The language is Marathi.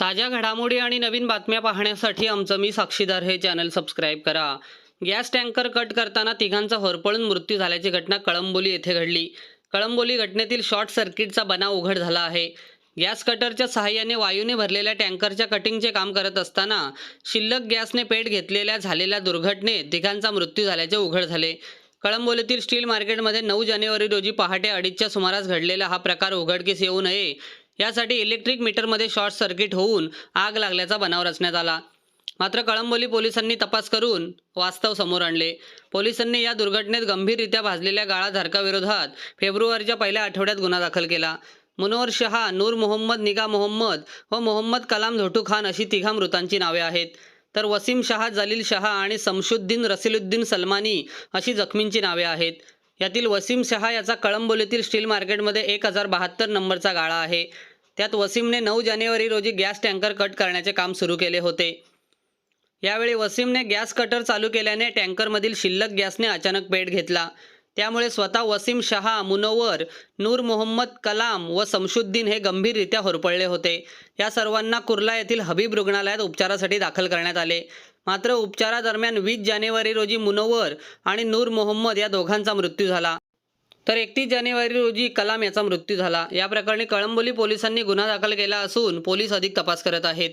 ताज्या घडामोडी आणि नवीन बातम्या पाहण्यासाठी आमचं मी साक्षीदार हे चॅनल सबस्क्राईब करा. गॅस टँकर कट करताना तिघांचा होरपळून मृत्यू झाल्याची घटना कळंबोली येथे घडली. कळंबोली घटनेतील शॉर्ट सर्किटचा बनाव उघड झाला आहे. गॅस कटरच्या सहाय्याने वायूने भरलेल्या टँकरच्या कटिंगचे काम करत असताना शिल्लक गॅसने पेट घेतलेल्या झालेल्या दुर्घटनेत तिघांचा मृत्यू झाल्याचे उघड झाले. कळंबोलीतील स्टील मार्केटमध्ये नऊ जानेवारी रोजी पहाटे अडीचच्या सुमारास घडलेला हा प्रकार उघडकीस येऊ नये. यासाठी इलेक्ट्रिक मीटरमध्ये शॉर्ट सर्किट होऊन आग लागल्याचा बनाव रचण्यात आला. मात्र कळंबोली पोलिसांनी तपास करून वास्तव समोर आणले. पोलिसांनी या दुर्घटनेत गंभीररित्या भाजलेल्या गाळाधारकाविरोधात फेब्रुवारीच्या पहिल्या आठवड्यात गुन्हा दाखल केला. मनोहर शहा नूर मोहम्मद निगा मोहम्मद व मोहम्मद कलाम झोटू खान अशी तिघा मृतांची नावे आहेत. तर वसीम शहा जलील शहा आणि समशुद्दीन रसिलुद्दीन सलमानी अशी जखमींची नावे आहेत. यातील वसीम शहा याचा कळंबोलीतील स्टील मार्केटमध्ये एक हजार बहात्तर नंबरचा गाळा आहे. त्यात वसीमने नऊ जानेवारी रोजी गॅस टँकर कट करण्याचे काम सुरू केले होते. यावेळी वसीमने गॅस कटर चालू केल्याने टँकरमधील शिल्लक गॅसने अचानक पेट घेतला. त्यामुळे स्वतः वसीम शहा मुनोवर नूर मोहम्मद कलाम व समशुद्दीन हे गंभीररित्या होरपळले होते. या सर्वांना कुर्ला येथील हबीब रुग्णालयात उपचारासाठी दाखल करण्यात आले. मात्र उपचारादरम्यान वीस जानेवारी रोजी मुनव्वर आणि नूर मोहम्मद या दोघांचा मृत्यू झाला. तर एकतीस जानेवारी रोजी कलाम याचा मृत्यू झाला. या प्रकरणी कळंबोली पोलिसांनी गुन्हा दाखल केला असून पोलीस अधिक तपास करत आहेत.